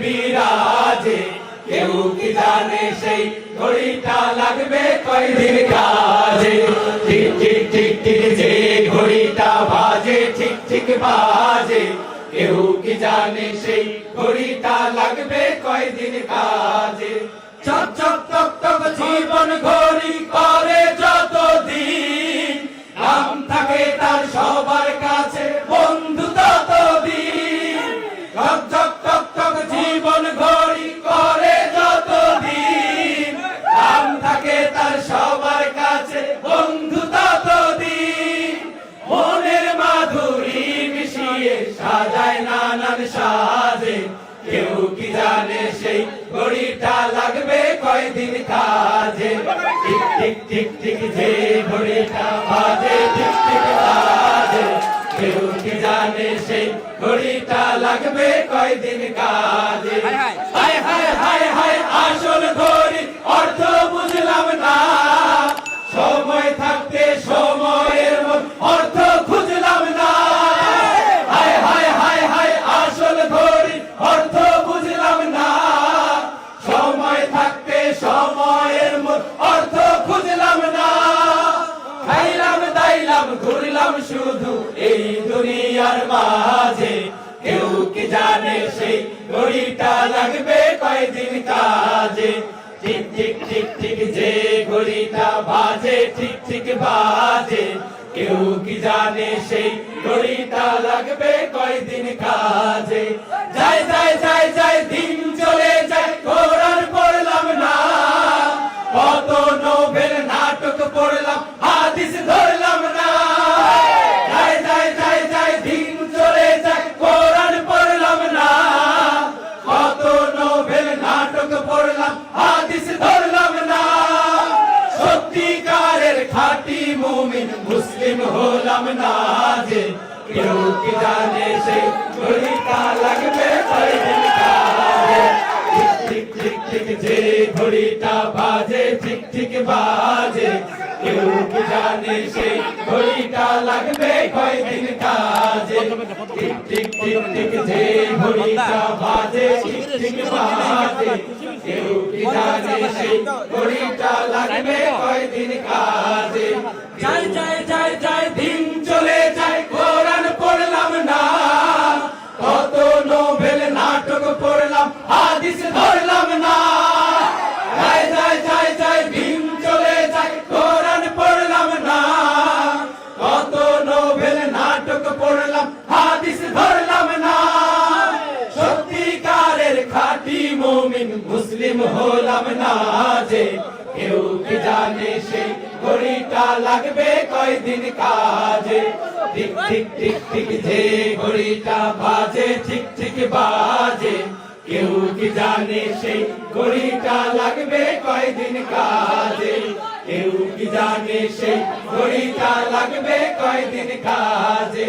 বিরাজে, কেউ কি জানে সেই ঘড়িটা লাগবে কয়দিন কাজে? ঠিক ঠিক ঠিক ঠিক যে ঘড়িটা বাজে, ঠিক ঠিক বাজে। কেউ কি জানে সেই ঘড়িটা লাগবে কয়দিন কাজে? চক চক, টক টক জীবন ঘড়ি করে যত দিন নাম থাকে তার সবার কাছে, বন্ধু তত দিন সাজে কেউ কি জানে সেই ঘড়িটা লাগবে কয়দিন কাজে? ঠিক ঠিক ঠিক ঠিক যে ঘড়িটা বাজে ঠিক ঠিক বাজে কেউ কি জানে সেই ঘড়িটা লাগবে কয়দিন কাজে? হায় হায়। হায় হায় আসল ঘড়ি অর্থ দাইলাম ঘুরলাম শুধু এই দুনিয়ার মাঝে। কেউ কি জানে সেই ঘড়িটা লাগবে কয়দিন কাজে? ঠিক ঠিক ঠিক ঠিক যে ঘড়িটা বাজে, ঠিক ঠিক বাজে। কেউ কি জানে সেই ঘড়িটা লাগবে কয়দিন কাজে? যায় যায় যায় যায় মুমিন মুসলিম হলাম না যে। কেউ কি জানে সেই ঘড়িটা লাগবে কয়দিন কাজে ঠিক ঠিক ঠিক যে ঘড়িটা বাজে, ঠিক ঠিক বাজে। কেউ কি জানে সেই ঘড়িটা লাগবে কয়দিন কাজে ঠিক ঠিক ঠিক ঠিক যে ঘড়িটা বাজে, ঠিক ঠিক বাজে। কেউ কি জানে সেই ঘড়িটা লাগবে কয়দিন কাজে মুমিন মুসলিম হলাম না যে, কেউ কি জানে সেই ঘড়িটা লাগবে কয়দিন কাজে? ঠিক ঠিক ঠিক ঠিক যে ঘড়িটা বাজে, ঠিক ঠিক বাজে। কেউ কি জানে সেই ঘড়িটা লাগবে কয়দিন কাজে? কেউ কি জানে সেই ঘড়িটা লাগবে কয়দিন কাজে?